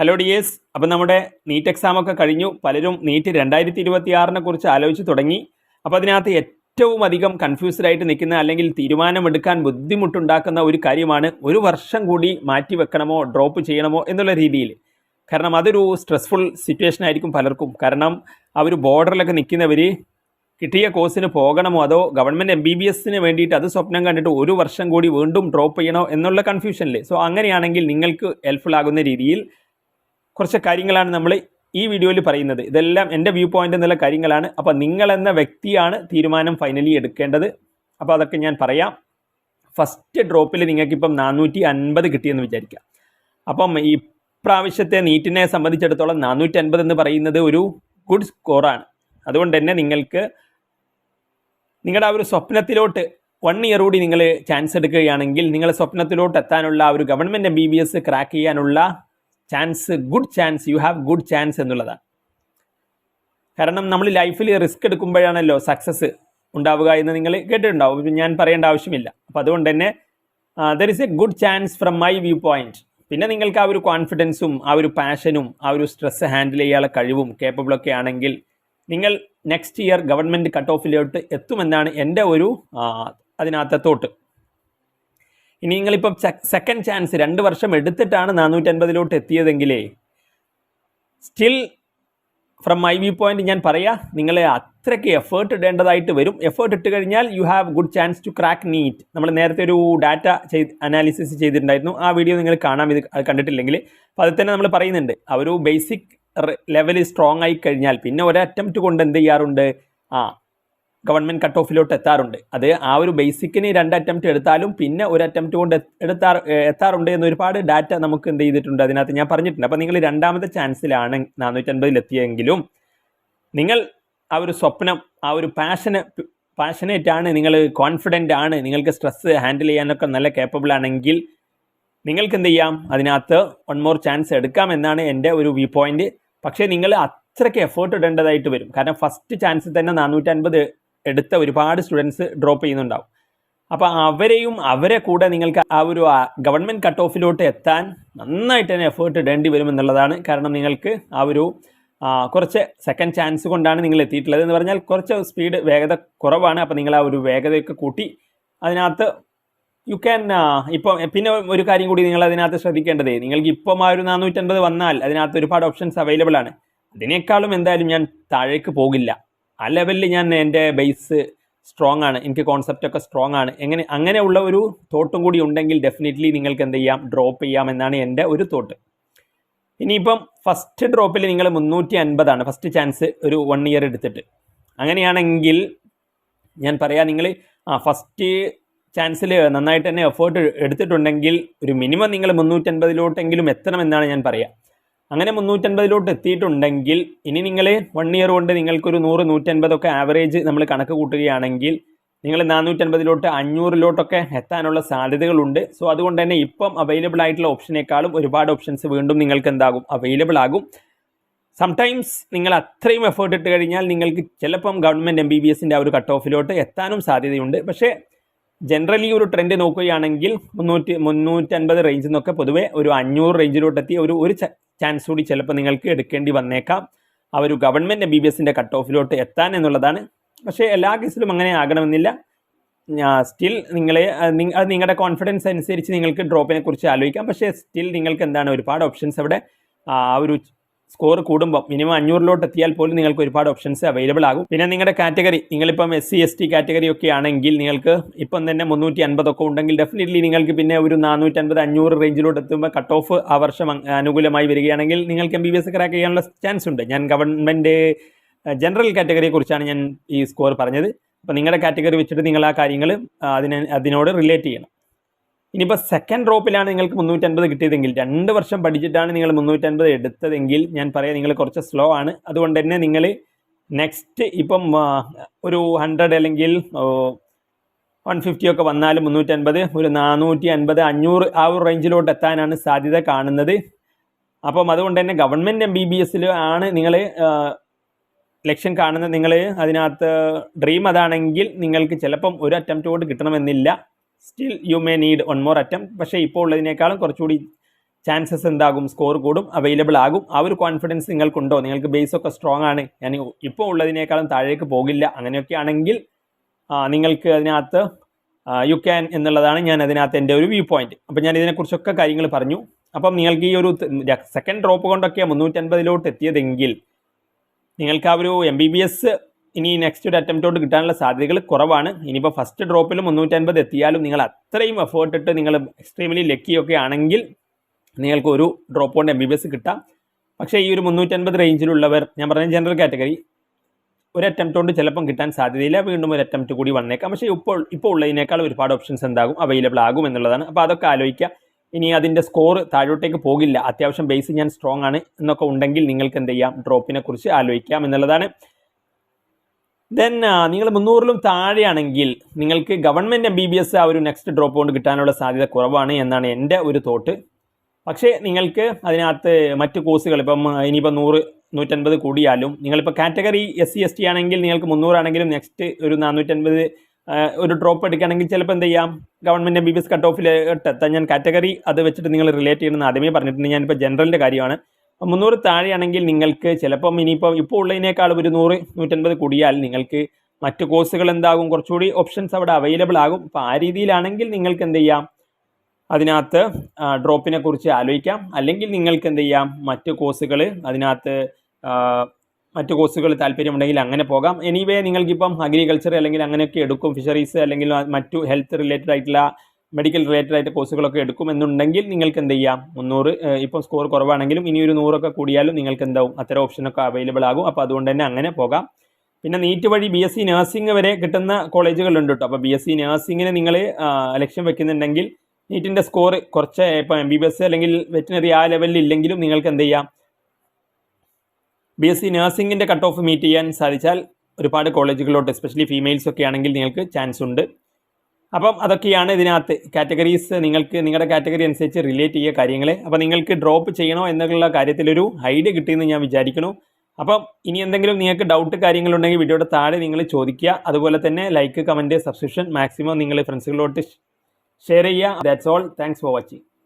Hello D S അപ്പം നമ്മുടെ NEET exam ഒക്കെ കഴിഞ്ഞു. പലരും നീറ്റ് രണ്ടായിരത്തി ഇരുപത്തി ആറിനെ കുറിച്ച് ആലോചിച്ച് തുടങ്ങി. അപ്പോൾ അതിനകത്ത് ഏറ്റവും അധികം കൺഫ്യൂസ്ഡായിട്ട് നിൽക്കുന്ന അല്ലെങ്കിൽ തീരുമാനമെടുക്കാൻ ബുദ്ധിമുട്ടുണ്ടാക്കുന്ന ഒരു കാര്യമാണ് ഒരു വർഷം കൂടി മാറ്റി വെക്കണമോ ഡ്രോപ്പ് ചെയ്യണമോ എന്നുള്ള രീതിയിൽ. കാരണം അതൊരു സ്ട്രെസ്ഫുൾ സിറ്റുവേഷൻ ആയിരിക്കും പലർക്കും. കാരണം ആ ഒരു ബോർഡറിലൊക്കെ നിൽക്കുന്നവർ കിട്ടിയ കോഴ്സിന് പോകണമോ അതോ ഗവൺമെന്റ് എം ബി ബി എസിന് വേണ്ടിയിട്ട് അത് സ്വപ്നം കണ്ടിട്ട് ഒരു വർഷം കൂടി വീണ്ടും ഡ്രോപ്പ് ചെയ്യണോ എന്നുള്ള കൺഫ്യൂഷനിൽ സോ അങ്ങനെയാണെങ്കിൽ നിങ്ങൾക്ക് ഹെൽപ്ഫുൾ ആകുന്ന രീതിയിൽ കുറച്ച് കാര്യങ്ങളാണ് നമ്മൾ ഈ വീഡിയോയിൽ പറയുന്നത്. ഇതെല്ലാം എന്റെ വ്യൂ പോയിന്റ് എന്നുള്ള കാര്യങ്ങളാണ്. അപ്പോൾ നിങ്ങളെന്ന വ്യക്തിയാണ് തീരുമാനം ഫൈനലി എടുക്കേണ്ടത്. അപ്പോൾ അതൊക്കെ ഞാൻ പറയാം. ഫസ്റ്റ് ഡ്രോപ്പിൽ നിങ്ങൾക്കിപ്പം നാനൂറ്റി അൻപത് കിട്ടിയെന്ന് വിചാരിക്കാം. അപ്പം ഈ പ്രാവശ്യത്തെ നീറ്റിനെ സംബന്ധിച്ചിടത്തോളം നാനൂറ്റി അൻപത് എന്ന് പറയുന്നത് ഒരു ഗുഡ് സ്കോറാണ് അതുകൊണ്ട് തന്നെ നിങ്ങൾക്ക് നിങ്ങളുടെ ആ ഒരു സ്വപ്നത്തിലോട്ട് വൺ ഇയർ കൂടി നിങ്ങൾ ചാൻസ് എടുക്കുകയാണെങ്കിൽ നിങ്ങളുടെ സ്വപ്നത്തിലോട്ട് എത്താനുള്ള ആ ഒരു government M B B S crack ചെയ്യാനുള്ള chance good chance you have good chance എന്നുള്ളതാണ്. കാരണം നമ്മൾ ലൈഫിൽ റിസ്ക് എടുക്കുമ്പോഴാണല്ലോ സക്സസ് ഉണ്ടാവുക എന്ന് നിങ്ങൾ കേട്ടിട്ടുണ്ടാവും. ഞാൻ പറയേണ്ട ആവശ്യമില്ല. അപ്പോൾ അതുകൊണ്ട് തന്നെ there is a good chance from my view point പിന്നെ നിങ്ങൾക്ക് ആ ഒരു കോൺഫിഡൻസും ആ ഒരു പാഷനും ആ ഒരു സ്ട്രെസ് ഹാൻഡിൽ ചെയ്യാനുള്ള കഴിവും കേപ്പബിളൊക്കെ ആണെങ്കിൽ നിങ്ങൾ നെക്സ്റ്റ് ഇയർ ഗവൺമെന്റ് കട്ട് ഓഫിലോട്ട് എത്തുമെന്നാണ് എന്റെ ഒരു അതിനകത്തെ തോട്ട് ഇനി നിങ്ങളിപ്പം സെക്കൻഡ് ചാൻസ് രണ്ട് വർഷം എടുത്തിട്ടാണ് നാനൂറ്റൻപതിലോട്ട് എത്തിയതെങ്കിലേ still from my view point ഞാൻ പറയാം നിങ്ങളെ അത്രയ്ക്ക് എഫേർട്ട് ഇടേണ്ടതായിട്ട് വരും. എഫേർട്ട് ഇട്ട് കഴിഞ്ഞാൽ you have good chance to crack NEET നമ്മൾ നേരത്തെ ഒരു ഡാറ്റ ചെയ്ത് അനാലിസിസ് ചെയ്തിട്ടുണ്ടായിരുന്നു. ആ വീഡിയോ നിങ്ങൾ കാണാം. ഇത് കണ്ടിട്ടില്ലെങ്കിൽ. അപ്പോൾ അതിൽ തന്നെ നമ്മൾ പറയുന്നുണ്ട്. ആ ഒരു ബേസിക് ലെവൽ സ്ട്രോങ് ആയി കഴിഞ്ഞാൽ പിന്നെ ഒരു അറ്റംപ്റ്റ് കൊണ്ട് എന്ത് ചെയ്യാറുണ്ട്? ആ ഗവൺമെന്റ് കട്ട് ഓഫിലോട്ട് എത്താറുണ്ട്. അത് ആ ഒരു ബേസിക്കിന് രണ്ട് അറ്റംപ്റ്റ് എടുത്താലും പിന്നെ ഒരു അറ്റംപ്റ്റ് കൊണ്ട് എടുത്താ എത്താറുണ്ട് എന്ന് ഒരുപാട് ഡാറ്റ നമുക്ക് എന്ത് ചെയ്തിട്ടുണ്ട് അതിനകത്ത് ഞാൻ പറഞ്ഞിട്ടുണ്ട്. അപ്പോൾ നിങ്ങൾ രണ്ടാമത്തെ ചാൻസിലാണ് നാനൂറ്റൻപതിൽ എത്തിയെങ്കിലും നിങ്ങൾ ആ ഒരു സ്വപ്നം ആ ഒരു പാഷന് പാഷനേറ്റ് ആണ് നിങ്ങൾ കോൺഫിഡന്റ് ആണ് നിങ്ങൾക്ക് സ്ട്രെസ് ഹാൻഡിൽ ചെയ്യാനൊക്കെ നല്ല കേപ്പബിൾ ആണെങ്കിൽ നിങ്ങൾക്ക് എന്ത് ചെയ്യാം? അതിനകത്ത് വൺ മോർ ചാൻസ് എടുക്കാം എന്നാണ് എന്റെ ഒരു വ്യൂ പോയിന്റ് പക്ഷേ നിങ്ങൾ അത്രയ്ക്ക് എഫേർട്ട് ഇടേണ്ടതായിട്ട് വരും. കാരണം ഫസ്റ്റ് ചാൻസിൽ തന്നെ നാനൂറ്റൻപത് എടുത്ത ഒരുപാട് സ്റ്റുഡൻസ് ഡ്രോപ്പ് ചെയ്യുന്നുണ്ടാവും. അപ്പോൾ അവരെയും അവരെ കൂടെ നിങ്ങൾക്ക് ആ ഒരു ഗവൺമെന്റ് കട്ട് ഓഫിലോട്ട് എത്താൻ നന്നായിട്ട് തന്നെ എഫേർട്ട് ഇടേണ്ടി വരും എന്നുള്ളതാണ്. കാരണം നിങ്ങൾക്ക് ആ ഒരു കുറച്ച് സെക്കൻഡ് ചാൻസ് കൊണ്ടാണ് നിങ്ങൾ എത്തിയിട്ടുള്ളത് എന്ന് പറഞ്ഞാൽ കുറച്ച് സ്പീഡ് വേഗത കുറവാണ്. അപ്പോൾ നിങ്ങൾ ആ ഒരു വേഗതയൊക്കെ കൂട്ടി അതിനകത്ത് യു ക്യാൻ ഇപ്പോൾ പിന്നെ ഒരു കാര്യം കൂടി നിങ്ങൾ അതിനകത്ത് ശ്രദ്ധിക്കേണ്ടതേ. നിങ്ങൾക്ക് ഇപ്പം ആ ഒരു നാനൂറ്റൻപത് വന്നാൽ അതിനകത്ത് ഒരുപാട് ഓപ്ഷൻസ് അവൈലബിൾ ആണ്. അതിനേക്കാളും എന്തായാലും ഞാൻ താഴേക്ക് പോകില്ല. ആ ലെവലിൽ ഞാൻ എന്റെ ബേസ് സ്ട്രോങ് ആണ്. എനിക്ക് കോൺസെപ്റ്റ് ഒക്കെ സ്ട്രോങ് ആണ്. എങ്ങനെ അങ്ങനെയുള്ള ഒരു തോട്ടും കൂടി ഉണ്ടെങ്കിൽ ഡെഫിനറ്റ്ലി നിങ്ങൾക്ക് എന്ത് ചെയ്യാം? ഡ്രോപ്പ് ചെയ്യാം എന്നാണ് എന്റെ ഒരു തോട്ട് ഇനിയിപ്പം ഫസ്റ്റ് ഡ്രോപ്പിൽ നിങ്ങൾ മുന്നൂറ്റി അൻപതാണ് ഫസ്റ്റ് ചാൻസ് ഒരു വൺ ഇയർ എടുത്തിട്ട്. അങ്ങനെയാണെങ്കിൽ ഞാൻ പറയാം നിങ്ങൾ ആ ഫസ്റ്റ് ചാൻസിൽ നന്നായിട്ട് തന്നെ എഫേർട്ട് എടുത്തിട്ടുണ്ടെങ്കിൽ ഒരു മിനിമം നിങ്ങൾ മുന്നൂറ്റൻപതിലോട്ടെങ്കിലും എത്തണമെന്നാണ് ഞാൻ പറയാം. അങ്ങനെ മുന്നൂറ്റൻപതിലോട്ട് എത്തിയിട്ടുണ്ടെങ്കിൽ ഇനി നിങ്ങൾ വൺ ഇയർ കൊണ്ട് നിങ്ങൾക്കൊരു നൂറ് നൂറ്റൻപതൊക്കെ ആവറേജ് നമ്മൾ കണക്ക് കൂട്ടുകയാണെങ്കിൽ നിങ്ങൾ നാനൂറ്റൻപതിലോട്ട് അഞ്ഞൂറിലോട്ടൊക്കെ എത്താനുള്ള സാധ്യതകളുണ്ട്. സോ അതുകൊണ്ട് തന്നെ ഇപ്പം അവൈലബിൾ ആയിട്ടുള്ള ഓപ്ഷനേക്കാളും ഒരുപാട് ഓപ്ഷൻസ് വീണ്ടും നിങ്ങൾക്ക് എന്താകും? അവൈലബിൾ ആകും. സംടൈംസ് നിങ്ങൾ അത്രയും എഫേർട്ട് ഇട്ട് കഴിഞ്ഞാൽ നിങ്ങൾക്ക് ചിലപ്പം ഗവൺമെന്റ് എം ബി ബി എസിന്റെ ആ ഒരു കട്ട് ഓഫിലോട്ട് എത്താനും സാധ്യതയുണ്ട്. പക്ഷേ ജനറലി ഒരു ട്രെൻഡ് നോക്കുകയാണെങ്കിൽ മുന്നൂറ്റി മുന്നൂറ്റൻപത് റേഞ്ചിൽ നിന്നൊക്കെ പൊതുവേ ഒരു അഞ്ഞൂറ് റേഞ്ചിലോട്ടെത്തി ഒരു ഒരു ചാൻസ് കൂടി ചിലപ്പോൾ നിങ്ങൾക്ക് എടുക്കേണ്ടി വന്നേക്കാം. ആ ഒരു ഗവൺമെന്റ് എം ബി ബി എസിന്റെ കട്ട് ഓഫിലോട്ട് എത്താൻ എന്നുള്ളതാണ്. പക്ഷേ എല്ലാ കേസിലും അങ്ങനെ ആകണമെന്നില്ല. സ്റ്റിൽ നിങ്ങളെ അത് നിങ്ങളുടെ കോൺഫിഡൻസ് അനുസരിച്ച് നിങ്ങൾക്ക് ഡ്രോപ്പിനെ കുറിച്ച് ആലോചിക്കാം. പക്ഷേ സ്റ്റിൽ നിങ്ങൾക്ക് എന്താണ് ഒരുപാട് ഓപ്ഷൻസ് അവിടെ. ആ ഒരു സ്കോർ കൂടുമ്പോൾ മിനിമം അഞ്ഞൂറിലോട്ട് എത്തിയാൽ പോലും നിങ്ങൾക്ക് ഒരുപാട് ഓപ്ഷൻസ് അവൈലബിൾ ആകും. പിന്നെ നിങ്ങളുടെ കാറ്റഗറി നിങ്ങളിപ്പം S C S T category ഒക്കെ ആണെങ്കിൽ നിങ്ങൾക്ക് ഇപ്പം തന്നെ മുന്നൂറ്റി അൻപതൊക്കെ ഉണ്ടെങ്കിൽ ഡെഫിനറ്റ്ലി നിങ്ങൾക്ക് പിന്നെ ഒരു നാനൂറ്റൻപത് അഞ്ഞൂറ് റേഞ്ചിലോട്ട് എത്തുമ്പോൾ കട്ട് ഓഫ് ആ വർഷം അനുകൂലമായി വരികയാണെങ്കിൽ നിങ്ങൾക്ക് M B B S crack ചെയ്യാനുള്ള ചാൻസ് ഉണ്ട്. ഞാൻ ഗവൺമെന്റ് ജനറൽ കാറ്റഗറിയെ കുറിച്ചാണ് ഞാൻ ഈ സ്കോർ പറഞ്ഞത്. അപ്പോൾ നിങ്ങളുടെ കാറ്റഗറി വെച്ചിട്ട് നിങ്ങൾ ആ കാര്യങ്ങൾ അതിന് അതിനോട് റിലേറ്റ് ചെയ്യണം. ഇനിയിപ്പോൾ സെക്കൻഡ് ഡ്രോപ്പിലാണ് നിങ്ങൾക്ക് മുന്നൂറ്റൻപത് കിട്ടിയതെങ്കിൽ രണ്ട് വർഷം പഠിച്ചിട്ടാണ് നിങ്ങൾ മുന്നൂറ്റൻപത് എടുത്തതെങ്കിൽ ഞാൻ പറയാം നിങ്ങൾ കുറച്ച് സ്ലോ ആണ്. അതുകൊണ്ട് തന്നെ നിങ്ങൾ നെക്സ്റ്റ് ഇപ്പം ഒരു ഹൺഡ്രഡ് അല്ലെങ്കിൽ വൺ ഫിഫ്റ്റി ഒക്കെ വന്നാലും മുന്നൂറ്റൻപത് ഒരു നാനൂറ്റി അൻപത് അഞ്ഞൂറ് ആ ഒരു റേഞ്ചിലോട്ട് എത്താനാണ് സാധ്യത കാണുന്നത്. അപ്പം അതുകൊണ്ട് തന്നെ ഗവൺമെന്റ് എം ബി ബി എസിൽ ആണ് നിങ്ങൾ ലക്ഷ്യം കാണുന്നത്. നിങ്ങൾ അതിനകത്ത് ഡ്രീം അതാണെങ്കിൽ നിങ്ങൾക്ക് ചിലപ്പം ഒരു അറ്റംപ്റ്റ് കൊണ്ട് കിട്ടണമെന്നില്ല. Still you may need one more attempt പക്ഷേ ഇപ്പോൾ ഉള്ളതിനേക്കാളും കുറച്ചുകൂടി ചാൻസസ് എന്താകും സ്കോർ കൂടും അവൈലബിൾ ആകും. ആ ഒരു കോൺഫിഡൻസ് നിങ്ങൾക്കുണ്ടോ? നിങ്ങൾക്ക് ബേസ് ഒക്കെ സ്ട്രോങ് ആണ്. ഞാൻ ഇപ്പോൾ ഉള്ളതിനേക്കാളും താഴേക്ക് പോകില്ല. അങ്ങനെയൊക്കെ ആണെങ്കിൽ നിങ്ങൾക്ക് അതിനകത്ത് യു ക്യാൻ എന്നുള്ളതാണ് ഞാൻ അതിനകത്ത് എന്റെ ഒരു വ്യൂ പോയിന്റ് അപ്പം ഞാൻ ഇതിനെക്കുറിച്ചൊക്കെ കാര്യങ്ങൾ പറഞ്ഞു. അപ്പം നിങ്ങൾക്ക് ഈ ഒരു സെക്കൻഡ് ഡ്രോപ്പ് കൊണ്ടൊക്കെ മുന്നൂറ്റൻപതിലോട്ട് എത്തിയതെങ്കിൽ നിങ്ങൾക്ക് ആ ഒരു എം ബി ബി എസ് ഇനി നെക്സ്റ്റ് ഒരു അറ്റംപ്റ്റോട്ട് കിട്ടാനുള്ള സാധ്യതകൾ കുറവാണ്. ഇനിയിപ്പോൾ ഫസ്റ്റ് ഡ്രോപ്പിൽ മുന്നൂറ്റൻപത് എത്തിയാലും നിങ്ങൾ അത്രയും എഫേർട്ട് ഇട്ട് നിങ്ങൾ എക്സ്ട്രീംലി ലക്കിയൊക്കെ ആണെങ്കിൽ നിങ്ങൾക്ക് ഒരു ഡ്രോപ്പ് കൊണ്ട് എം ബി ബി എസ് കിട്ടാം. പക്ഷേ ഈ ഒരു മുന്നൂറ്റൻപത് റേഞ്ചിലുള്ളവർ ഞാൻ പറഞ്ഞ ജനറൽ കാറ്റഗറി ഒരു അറ്റംപ്റ്റ് കൊണ്ട് ചിലപ്പം കിട്ടാൻ സാധ്യതയില്ല. വീണ്ടും ഒരു അറ്റംപ്റ്റ് കൂടി വന്നേക്കാം. പക്ഷേ ഇപ്പോൾ ഇപ്പോൾ ഉള്ളതിനേക്കാൾ ഒരുപാട് ഓപ്ഷൻസ് എന്താകും? അവൈലബിൾ ആകും എന്നുള്ളതാണ്. അപ്പോൾ അതൊക്കെ ആലോചിക്കുക. ഇനി അതിന്റെ സ്കോർ താഴോട്ടേക്ക് പോകില്ല. അത്യാവശ്യം ബേസ് ഞാൻ സ്ട്രോങ് ആണ് എന്നൊക്കെ ഉണ്ടെങ്കിൽ നിങ്ങൾക്ക് എന്ത് ചെയ്യാം? ഡ്രോപ്പിനെ കുറിച്ച് ആലോചിക്കാം എന്നുള്ളതാണ്. ദെൻ നിങ്ങൾ മുന്നൂറിലും താഴെയാണെങ്കിൽ നിങ്ങൾക്ക് government M B B S ആ ഒരു നെക്സ്റ്റ് ഡ്രോപ്പ് കൊണ്ട് കിട്ടാനുള്ള സാധ്യത കുറവാണ് എന്നാണ് എന്റെ ഒരു തോട്ട് പക്ഷേ നിങ്ങൾക്ക് അതിനകത്ത് മറ്റ് കോഴ്സുകൾ ഇപ്പം ഇനിയിപ്പോൾ നൂറ് നൂറ്റൻപത് കൂടിയാലും നിങ്ങളിപ്പോൾ category S C S T ആണെങ്കിൽ നിങ്ങൾക്ക് മുന്നൂറാണെങ്കിലും നെക്സ്റ്റ് ഒരു നാനൂറ്റൻപത് ഒരു ഡ്രോപ്പ് എടുക്കുകയാണെങ്കിൽ ചിലപ്പോൾ എന്ത് ചെയ്യാം? Government M B B S cut ഓഫിൽ എത്താൻ ഞാൻ കാറ്റഗറി അത് വെച്ചിട്ട് നിങ്ങൾ റിലേറ്റ് ചെയ്യണമെന്ന് ആദ്യമേ പറഞ്ഞിട്ടുണ്ട്. ഞാനിപ്പോൾ ജനറലിന്റെ കാര്യമാണ്. മുന്നൂറ് താഴെയാണെങ്കിൽ നിങ്ങൾക്ക് ചിലപ്പം ഇനിയിപ്പം ഇപ്പോൾ ഉള്ളതിനേക്കാൾ ഒരു നൂറ് നൂറ്റൻപത് കൂടിയാൽ നിങ്ങൾക്ക് മറ്റ് കോഴ്സുകൾ എന്താകും? കുറച്ചുകൂടി ഓപ്ഷൻസ് അവിടെ അവൈലബിൾ ആകും. അപ്പോൾ ആ രീതിയിലാണെങ്കിൽ നിങ്ങൾക്ക് എന്ത് ചെയ്യാം? അതിനകത്ത് ഡ്രോപ്പിനെ കുറിച്ച് ആലോചിക്കാം. അല്ലെങ്കിൽ നിങ്ങൾക്ക് എന്ത് ചെയ്യാം? മറ്റ് കോഴ്സുകൾ അതിനകത്ത് മറ്റ് കോഴ്സുകൾ താല്പര്യമുണ്ടെങ്കിൽ അങ്ങനെ പോകാം. എനിവേ നിങ്ങൾക്കിപ്പം അഗ്രികൾച്ചർ അല്ലെങ്കിൽ അങ്ങനെയൊക്കെ എടുക്കും. ഫിഷറീസ് അല്ലെങ്കിൽ മറ്റു ഹെൽത്ത് റിലേറ്റഡ് ആയിട്ടുള്ള മെഡിക്കൽ റിലേറ്റഡ് ആയിട്ട് കോഴ്സുകളൊക്കെ എടുക്കുമെന്നുണ്ടെങ്കിൽ നിങ്ങൾക്ക് എന്ത് ചെയ്യാം? മുന്നൂറ് ഇപ്പം സ്കോർ കുറവാണെങ്കിലും ഇനി ഒരു നൂറൊക്കെ കൂടിയാലും നിങ്ങൾക്ക് എന്താവും? അത്തരം ഓപ്ഷനൊക്കെ അവൈലബിൾ ആകും. അപ്പോൾ അതുകൊണ്ട് തന്നെ അങ്ങനെ പോകാം. പിന്നെ നീറ്റ് വഴി ബി എസ് സി നഴ്സിംഗ് വരെ കിട്ടുന്ന കോളേജുകളുണ്ട് കേട്ടോ അപ്പോൾ ബി എസ് സി നഴ്സിങ്ങിന് നിങ്ങൾ ലക്ഷ്യം വെക്കുന്നുണ്ടെങ്കിൽ നീറ്റിന്റെ സ്കോർ കുറച്ച് ഇപ്പോൾ എം ബി ബി എസ് അല്ലെങ്കിൽ വെറ്റിനറി ആ ലെവലിൽ ഇല്ലെങ്കിലും നിങ്ങൾക്ക് എന്ത് ചെയ്യാം? ബി എസ് സി നഴ്സിംഗിന്റെ കട്ട് ഓഫ് മീറ്റ് ചെയ്യാൻ സാധിച്ചാൽ ഒരുപാട് കോളേജുകളിലോട്ട് എസ്പെഷ്യലി ഫീമെയിൽസ് ഒക്കെ ആണെങ്കിൽ നിങ്ങൾക്ക് ചാൻസ് ഉണ്ട്. അപ്പം അതൊക്കെയാണ് ഇതിനകത്ത് കാറ്റഗറീസ് നിങ്ങൾക്ക് നിങ്ങളുടെ കാറ്റഗറി അനുസരിച്ച് റിലേറ്റ് ചെയ്യുക കാര്യങ്ങളെ. അപ്പം നിങ്ങൾക്ക് ഡ്രോപ്പ് ചെയ്യണോ എന്നുള്ള കാര്യത്തിലൊരു ഐഡിയ കിട്ടിയെന്ന് ഞാൻ വിചാരിക്കുന്നു. അപ്പം ഇനി എന്തെങ്കിലും നിങ്ങൾക്ക് ഡൗട്ട് കാര്യങ്ങളുണ്ടെങ്കിൽ വീഡിയോയുടെ താഴെ നിങ്ങൾ ചോദിക്കുക. അതുപോലെ തന്നെ ലൈക്ക് കമന്റ് സബ്സ്ക്രിപ്ഷൻ മാക്സിമം നിങ്ങൾ ഫ്രണ്ട്സുകളോട്ട് ഷെയർ ചെയ്യുക. That's all thanks for watching